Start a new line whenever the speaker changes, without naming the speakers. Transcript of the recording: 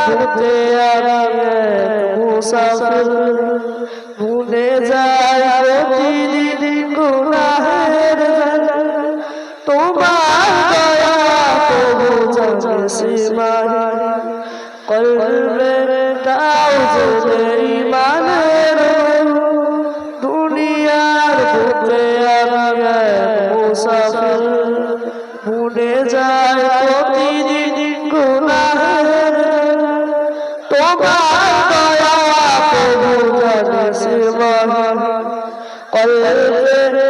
এক মুসাফির। ভুলে যাই প্রতিদিন গুনাহের তোমার দয়া তবু জানে সীমাহীন। কলবে দাও যে ইমানের দুনিয়ার আমি মুসাফির। ভুলে যায় তোমার দয়া প্রভু জানে সীমাহীন কলবে